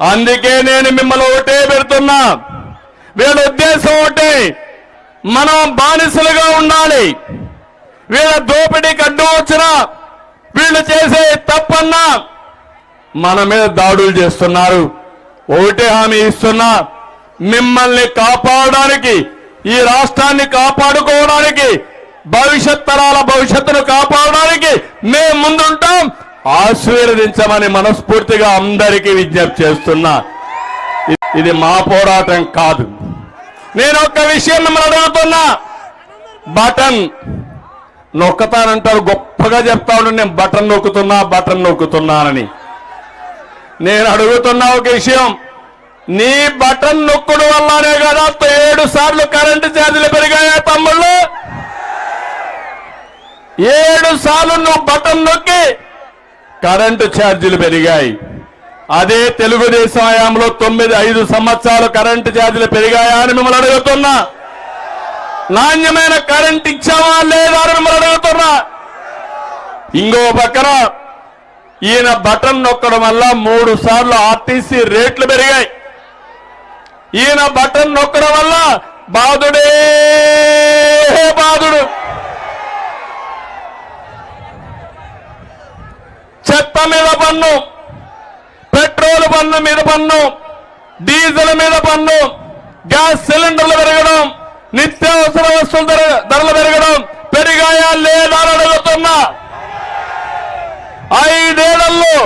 అందుకే నేను మిమ్మల్ని ఒకటే పెడుతున్నా. వీళ్ళ ఉద్దేశం ఒకటే. మనం బానిసలుగా ఉండాలి. వీళ్ళ దోపిడీకి అడ్డు వచ్చినా వీళ్ళు చేసే తప్పన్నా మన మీద దాడులు చేస్తున్నారు. ఒకటే హామీ ఇస్తున్నా. మిమ్మల్ని కాపాడడానికి ఈ రాష్ట్రాన్ని కాపాడుకోవడానికి భవిష్యత్ తరాల భవిష్యత్తును కాపాడడానికి మేము ముందుంటాం. ఆశీర్వదించమని మనస్ఫూర్తిగా అందరికీ విజ్ఞప్తి చేస్తున్నా. ఇది మా పోరాటం కాదు. నేను ఒక విషయం మిమ్మల్ని అడుగుతున్నా. బటన్ నొక్కతానంటారు గొప్పగా చెప్తా ఉంటే నేను బటన్ నొక్కుతున్నా బటన్ నొక్కుతున్నానని. నేను అడుగుతున్నా ఒక విషయం. నీ బటన్ నొక్కుడు వల్లనే కదా ఏడు సార్లు కరెంటు ఛార్జీలు పెరిగాయా తమ్ముళ్ళు? ఏడు సార్లు నువ్వు బటన్ నొక్కి కరెంటు ఛార్జీలు పెరిగాయి. అదే తెలుగుదేశం హయాంలో తొమ్మిది ఐదు సంవత్సరాలు కరెంటు ఛార్జీలు పెరిగాయా అని మిమ్మల్ని అడుగుతున్నా. నాణ్యమైన కరెంట్ ఇచ్చామా లేదా అని మిమ్మల్ని అడుగుతున్నా. ఇంకో పక్కన ఈయన బటన్ నొక్కడం వల్ల మూడు సార్లు ఆర్టీసీ రేట్లు పెరిగాయి. ఈయన బటన్ నొక్కడం వల్ల బాధుడే బాధుడు చెత్త మీద పన్ను పెట్రోల్ పన్ను మీద పన్ను డీజిల్ మీద పన్ను గ్యాస్ సిలిండర్లు పెరగడం నిత్యావసర వస్తువుల ధరలు పెరగడం పెరిగాయా లేదా అని అడుగుతున్నా. ఐదేళ్ళలో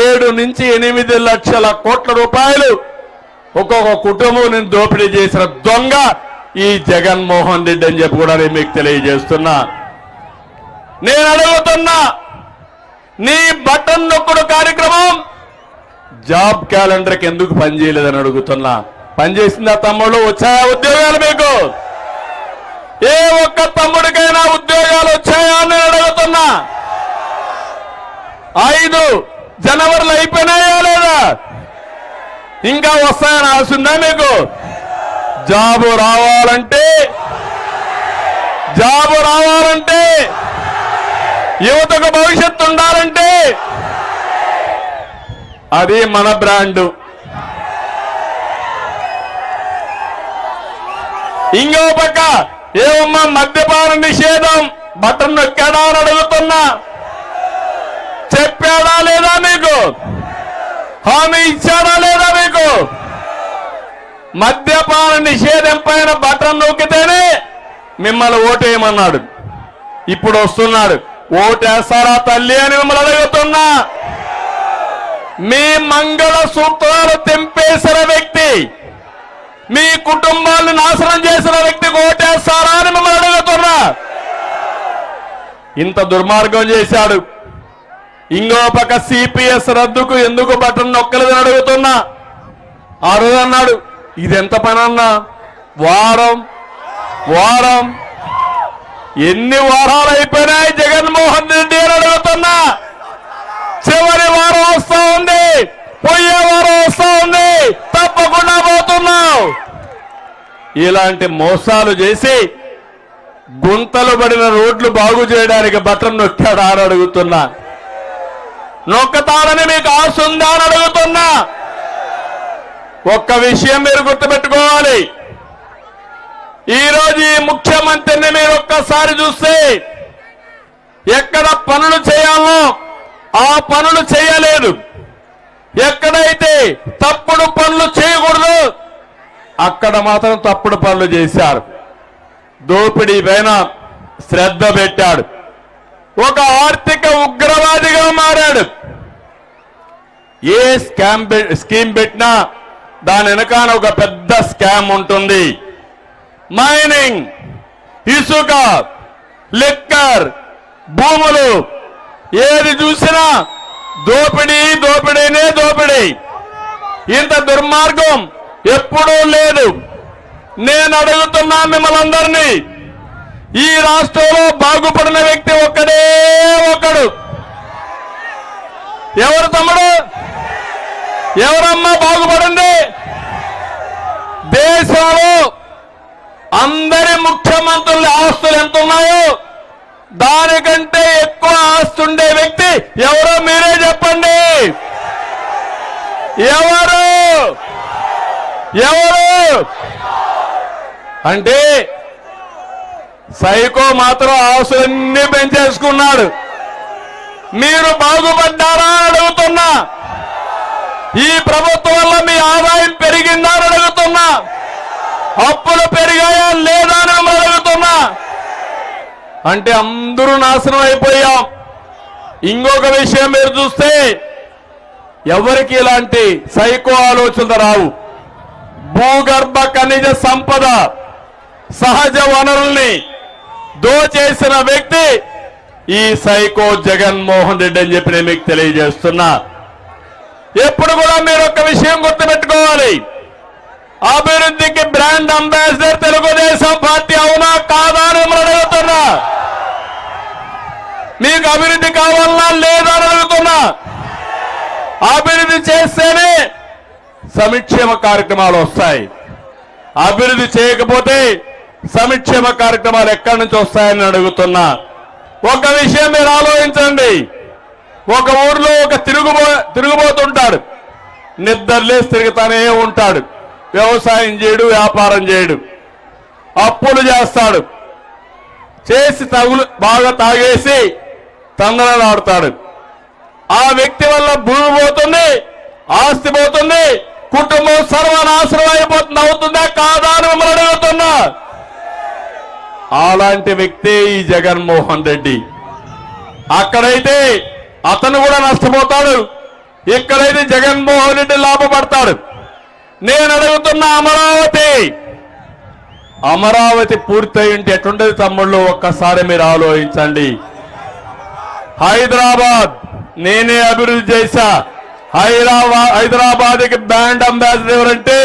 ఏడు నుంచి ఎనిమిది లక్షల కోట్ల రూపాయలు ఒక్కొక్క కుటుంబం నేను దోపిడీ చేసిన దొంగ ఈ జగన్మోహన్ రెడ్డి అని చెప్పి కూడా నేను మీకు తెలియజేస్తున్నా. నేను అడుగుతున్నా నీ బటన్ నొక్కుడు కార్యక్రమం. జాబ్ క్యాలెండర్కి ఎందుకు పనిచేయలేదని అడుగుతున్నా. పనిచేసిందా తమ్ముడు వచ్చాయా ఉద్యోగాలు మీకు? ఏ ఒక్క తమ్ముడికైనా ఉద్యోగాలు వచ్చాయా అని నేను అడుగుతున్నా. ఐదు జనవరిలో అయిపోయినాయా లేదా? ఇంకా వస్తాయని ఆశుందా మీకు? జాబు రావాలంటే జాబు రావాలంటే యువతకు భవిష్యత్తు ఉండాలంటే అది మన బ్రాండు. ఇంకో పక్క ఏమమ్మా మద్యపాన నిషేధం? బటన్ నొక్కాడా అని అడుగుతున్నా. చెప్పాడా లేదా మీకు? హామీ ఇచ్చాడా లేదా మీకు? మద్యపాన నిషేధం పైన బటన్ నొక్కితేనే మిమ్మల్ని ఓటేయమన్నాడు. ఇప్పుడు వస్తున్నాడు. ఓటేస్తారా తల్లి అని మిమ్మల్ని అడుగుతున్నా. మీ మంగళ సూత్రాలు తెంపేసిన వ్యక్తి మీ కుటుంబాన్ని నాశనం చేసిన వ్యక్తికి ఓటేస్తారా అని మిమ్మల్ని అడుగుతున్నా. ఇంత దుర్మార్గం చేశాడు. ఇంకో పక్క సిపిఎస్ రద్దుకు ఎందుకు బటన్ నొక్కలేదని అడుగుతున్నా. ఆ రోజు అన్నాడు ఇది ఎంత పని అన్నా? వారం వారం ఎన్ని వారాలు అయిపోయినాయి జగన్మోహన్ రెడ్డి అని అడుగుతున్నా. చివరి వారం వస్తా ఉంది. పోయే వారం వస్తా ఉంది. తప్పకుండా పోతున్నావు ఇలాంటి మోసాలు చేసి గుంతలు పడిన రోడ్లు బాగు చేయడానికి బట్టం నొక్కాడా అని అడుగుతున్నా. నొక్కతాడని మీకు ఆశ ఉందా అని అడుగుతున్నా. ఒక్క విషయం మీరు గుర్తుపెట్టుకోవాలి. ఈరోజు ఈ ముఖ్యమంత్రిని మీరు ఒక్కసారి చూస్తే ఎక్కడ పనులు చేయాలో ఆ పనులు చేయలేదు. ఎక్కడైతే తప్పుడు పనులు చేయకూడదు అక్కడ మాత్రం తప్పుడు పనులు చేశారు. దోపిడీ పైన శ్రద్ధ పెట్టాడు. ఒక ఆర్థిక ఉగ్రవాదిగా మారాడు. ఏ స్కామ్ స్కీమ్ పెట్టినా దాని వెనకాల ఒక పెద్ద స్కామ్ ఉంటుంది. మైనింగ్ ఇసుక లిక్కర్ భూములు ఏది చూసినా దోపిడీ దోపిడీనే దోపిడీ. ఇంత దుర్మార్గం ఎప్పుడూ లేదు. నేను అడుగుతున్నా మిమ్మల్ని ఈ రాష్ట్రంలో బాగుపడిన వ్యక్తి ఒక్కడే ఒకడు. ఎవరు తమ్ముడు? ఎవరమ్మా బాగుపడింది? దేశంలో అందరి ముఖ్యమంత్రుల ఆస్తులు ఎంత ఉన్నాయో దానికంటే ఎక్కువ ఆస్తుండే వ్యక్తి ఎవరో మీరే చెప్పండి. ఎవరు? ఎవరు? అంటే సైకో మాత్రం ఆస్తులన్నీ పెంచేసుకున్నాడు. మీరు బాగుపడ్డారా అడుగుతున్నా. ఈ ప్రభుత్వం వల్ల మీ ఆదాయం పెరిగిందా అని అడుగుతున్నా. అప్పులు పెరిగాయా లేదా అని అడుగుతున్నా. అంటే అందరూ నాశనం అయిపోయాం. ఇంకొక విషయం మీరు చూస్తే ఎవరికి ఇలాంటి సైకో ఆలోచనలు రావు. భూగర్భ ఖనిజ సంపద సహజ వనరుల్ని దోచేసిన వ్యక్తి ఈ సైకో జగన్మోహన్ రెడ్డి అని చెప్పి నేను మీకు తెలియజేస్తున్నా. ఎప్పుడు కూడా మీరు ఒక విషయం గుర్తుపెట్టుకోవాలి. అభివృద్ధికి బ్రాండ్ అంబాసిడర్ తెలుగుదేశం పార్టీ అవునా కాదా అని మిమ్మల్ని అడుగుతున్నా. మీకు అభివృద్ధి కావాలన్నా లేదా అని అడుగుతున్నా. అభివృద్ధి చేస్తేనే సంక్షేమ కార్యక్రమాలు వస్తాయి. అభివృద్ధి చేయకపోతే సంక్షేమ కార్యక్రమాలు ఎక్కడి నుంచి వస్తాయని అడుగుతున్నా. ఒక విషయం మీరు ఆలోచించండి. ఒక ఊర్లో ఒక తిరుగుబో తిరుగుబోతుంటాడు. నిద్రలేసి తిరుగుతానే ఉంటాడు. వ్యవసాయం చేయడు వ్యాపారం చేయడు. అప్పులు చేస్తాడు. చేసి తగులు బాగా తాగేసి తందనలాడుతాడు ఆ వ్యక్తి వల్ల భూమి పోతుంది ఆస్తి పోతుంది కుటుంబం సర్వనాశనం అయిపోతుంది అవుతుందా కాదా అని మిమ్మల్ని అడుగుతున్నా. అలాంటి వ్యక్తే ఈ జగన్మోహన్ రెడ్డి. అక్కడైతే అతను కూడా నష్టపోతాడు. ఇక్కడైతే జగన్మోహన్ రెడ్డి లాభపడతాడు. నేను అడుగుతున్న అమరావతి. అమరావతి పూర్తయింటే ఉంటే తమ్ముళ్ళు? ఒక్కసారి మీరు ఆలోచించండి. హైదరాబాద్ నేనే అభివృద్ధి చేశా. హైదరాబాద్ హైదరాబాద్కి బ్యాండ్ అంబాసిడర్ ఎవరంటే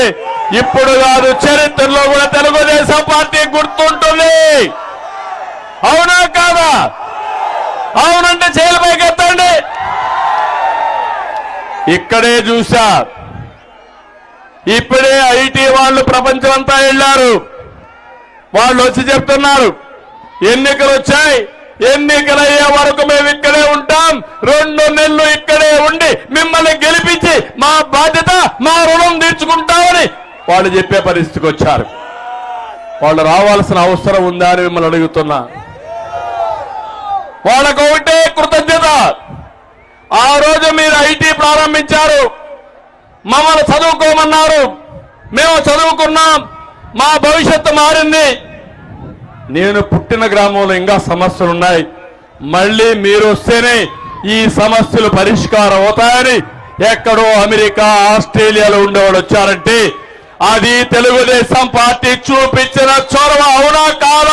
ఇప్పుడు కాదు చరిత్రలో కూడా తెలుగుదేశం పార్టీ గుర్తుంటుంది. అవునా కాదా? అవునంటే చేయలు పైకెత్తండి. ఇక్కడే చూసా ఇప్పుడే ఐటీ వాళ్ళు ప్రపంచం అంతా వెళ్ళారు. వాళ్ళు వచ్చి చెప్తున్నారు ఎన్నికలు వచ్చాయి ఎన్నికలు అయ్యే వరకు మేము ఇక్కడే ఉంటాం రెండు నెలలు ఇక్కడే ఉండి మిమ్మల్ని గెలిపించి మా బాధ్యత మా రుణం తీర్చుకుంటామని వాళ్ళు చెప్పే పరిస్థితికి వచ్చారు. వాళ్ళు రావాల్సిన అవసరం ఉందా అని మిమ్మల్ని అడుగుతున్నా. వాళ్ళకు ఒకటే కృతజ్ఞత. ఆ రోజు మీరు ఐటీ ప్రారంభించారు. మమ్మల్ని చదువుకోమన్నారు. మేము చదువుకున్నాం. మా భవిష్యత్తు మారింది. నేను పుట్టిన గ్రామంలో ఇంకా సమస్యలు ఉన్నాయి. మళ్ళీ మీరు వస్తేనే ఈ సమస్యలు పరిష్కారం అవుతాయని ఎక్కడో అమెరికా ఆస్ట్రేలియాలో ఉండేవాడు వచ్చారంటే అది తెలుగుదేశం పార్టీ చూపించిన చొరవ అవునా కాదా